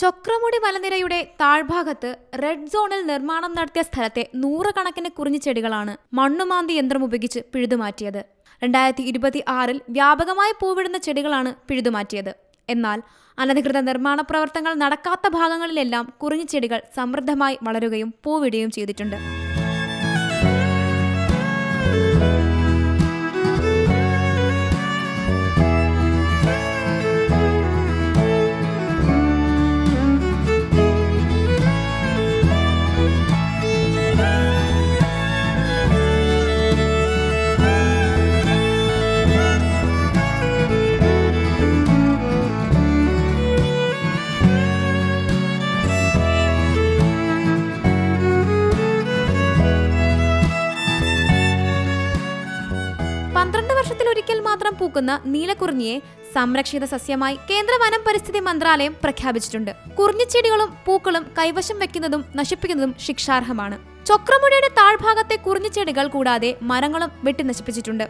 ചൊക്രമുടി മലനിരയുടെ താഴ്ഭാഗത്ത് റെഡ് സോണിൽ നിർമ്മാണം നടത്തിയ സ്ഥലത്തെ നൂറുകണക്കിന് കുറിഞ്ഞിച്ചെടികളാണ് മണ്ണുമാന്തി യന്ത്രം ഉപയോഗിച്ച് പിഴുതുമാറ്റിയത്. രണ്ടായിരത്തി ഇരുപത്തി ആറിൽ വ്യാപകമായി പൂവിടുന്ന ചെടികളാണ് പിഴുതുമാറ്റിയത്. എന്നാൽ അനധികൃത നിർമ്മാണ പ്രവർത്തനങ്ങൾ നടക്കാത്ത ഭാഗങ്ങളിലെല്ലാം കുറിഞ്ഞിച്ചെടികൾ സമൃദ്ധമായി വളരുകയും പൂവിടുകയും ചെയ്തിട്ടുണ്ട്. പന്ത്രണ്ട് വർഷത്തിലൊരിക്കൽ മാത്രം പൂക്കുന്ന നീലക്കുറിഞ്ഞിയെ സംരക്ഷിത സസ്യമായി കേന്ദ്ര വനം പരിസ്ഥിതി മന്ത്രാലയം പ്രഖ്യാപിച്ചിട്ടുണ്ട്. കുറിഞ്ഞിച്ചെടികളും പൂക്കളും കൈവശം വെക്കുന്നതും നശിപ്പിക്കുന്നതും ശിക്ഷാർഹമാണ്. ചൊക്രമുടിയുടെ താഴ്ഭാഗത്തെ കുറിഞ്ഞിച്ചെടികൾ കൂടാതെ മരങ്ങളും വെട്ടി നശിപ്പിച്ചിട്ടുണ്ട്.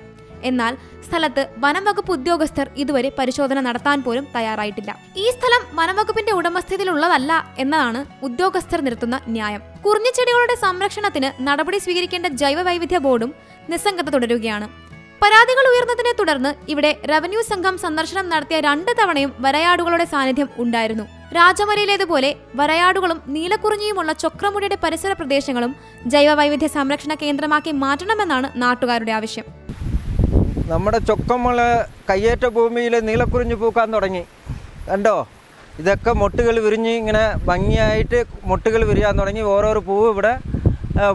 എന്നാൽ സ്ഥലത്ത് വനംവകുപ്പ് ഉദ്യോഗസ്ഥർ ഇതുവരെ പരിശോധന നടത്താൻ പോലും തയ്യാറായിട്ടില്ല. ഈ സ്ഥലം വനംവകുപ്പിന്റെ ഉടമസ്ഥതയിലുള്ളതല്ല എന്നതാണ് ഉദ്യോഗസ്ഥർ നിർത്തുന്ന ന്യായം. കുറിഞ്ഞിച്ചെടികളുടെ സംരക്ഷണത്തിന് നടപടി സ്വീകരിക്കേണ്ട ജൈവവൈവിധ്യ ബോർഡും നിസ്സംഗത തുടരുകയാണ്. പരാതികൾ ഉയർന്നതിനെ തുടർന്ന് ഇവിടെ റവന്യൂ സംഘം സന്ദർശനം നടത്തിയ രണ്ട് തവണയും വരയാടുകളുടെ സാന്നിധ്യം ഉണ്ടായിരുന്നു. രാജമലയിലേതുപോലെ വരയാടുകളും നീലക്കുറിഞ്ഞിയുമുള്ള ചൊക്രമുടിയുടെ പരിസര പ്രദേശങ്ങളും ജൈവ വൈവിധ്യ സംരക്ഷണ കേന്ദ്രമാക്കി മാറ്റണമെന്നാണ് നാട്ടുകാരുടെ ആവശ്യം. നമ്മുടെ ചൊക്കമ്മൾ കയ്യേറ്റ ഭൂമിയിൽ നീലക്കുറിഞ്ഞ് പൂക്കാൻ തുടങ്ങി. കണ്ടോ? ഇതൊക്കെ മൊട്ടുകൾ വിരിഞ്ഞ് ഇങ്ങനെ ഭംഗിയായിട്ട് മൊട്ടുകൾ വിരിയാൻ തുടങ്ങി. ഓരോരോ പൂവ് ഇവിടെ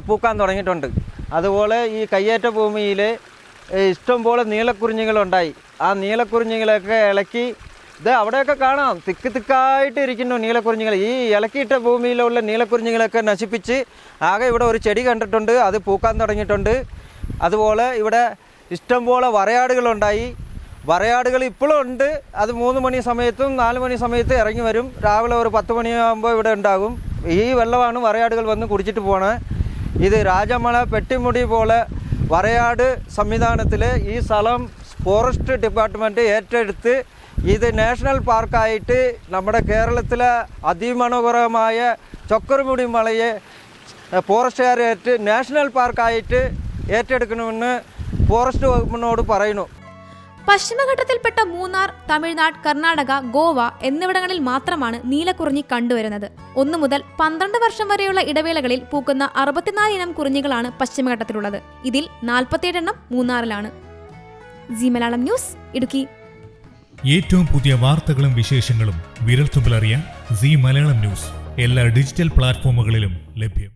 പൂക്കാൻ തുടങ്ങിയിട്ടുണ്ട്. അതുപോലെ ഈ കയ്യേറ്റ ഭൂമിയിൽ ഇഷ്ടംപോലെ നീലക്കുറിഞ്ഞികളുണ്ടായി. ആ നീലക്കുറിഞ്ഞികളൊക്കെ ഇളക്കി ഇത് അവിടെയൊക്കെ കാണാം. തിക്ക് തിക്കായിട്ട് ഇരിക്കുന്നു നീലക്കുറിഞ്ഞികൾ. ഈ ഇളക്കിയിട്ട ഭൂമിയിലുള്ള നീലക്കുറിഞ്ഞികളൊക്കെ നശിപ്പിച്ച് ആകെ ഇവിടെ ഒരു ചെടി കണ്ടിട്ടുണ്ട്. അത് പൂക്കാൻ തുടങ്ങിയിട്ടുണ്ട്. അതുപോലെ ഇവിടെ ഇഷ്ടംപോലെ വരയാടുകളുണ്ടായി. വരയാടുകൾ ഇപ്പോഴും ഉണ്ട്. അത് മൂന്ന് മണി സമയത്തും നാല് മണി സമയത്തും ഇറങ്ങി വരും. രാവിലെ ഒരു പത്ത് മണിയാകുമ്പോൾ ഇവിടെ ഉണ്ടാകും. ഈ വെള്ളമാണ് വരയാടുകൾ വന്ന് കുടിച്ചിട്ട് പോണത്. ഇത് രാജമല പെട്ടിമുടി പോലെ വരയാട് സംവിധാനത്തിൽ ഈ സ്ഥലം ഫോറസ്റ്റ് ഡിപ്പാർട്ട്മെന്റ് ഏറ്റെടുത്ത് ഇത് നാഷണൽ പാർക്കായിട്ട് നമ്മുടെ കേരളത്തിലെ അതിമനോഹരമായ ചൊക്കറുമുടി മലയെ ഫോറസ്റ്റുകാർ ഏറ്റ് നാഷണൽ പാർക്കായിട്ട് ഏറ്റെടുക്കണമെന്ന് ഫോറസ്റ്റ് വകുപ്പിനോട് പറയുന്നു. പശ്ചിമഘട്ടത്തിൽപ്പെട്ട മൂന്നാർ തമിഴ്നാട് കർണാടക ഗോവ എന്നിവിടങ്ങളിൽ മാത്രമാണ് നീലക്കുറിഞ്ഞി കണ്ടുവരുന്നത്. ഒന്നു മുതൽ പന്ത്രണ്ട് വർഷം വരെയുള്ള ഇടവേളകളിൽ പൂക്കുന്ന അറുപത്തിനാല് ഇനം കുറിഞ്ഞികളാണ് പശ്ചിമഘട്ടത്തിലുള്ളത്. ഇതിൽ നാൽപ്പത്തിയേഴെണ്ണം മൂന്നാറിലാണ്. Zee Malayalam news Idukki. ഏറ്റവും പുതിയ വാർത്തകളും വിശേഷങ്ങളും വിരൽത്തുമ്പിലറിയാൻ സി മലയാളം ന്യൂസ് എല്ലാ ഡിജിറ്റൽ പ്ലാറ്റ്ഫോമുകളിലും ലഭ്യം.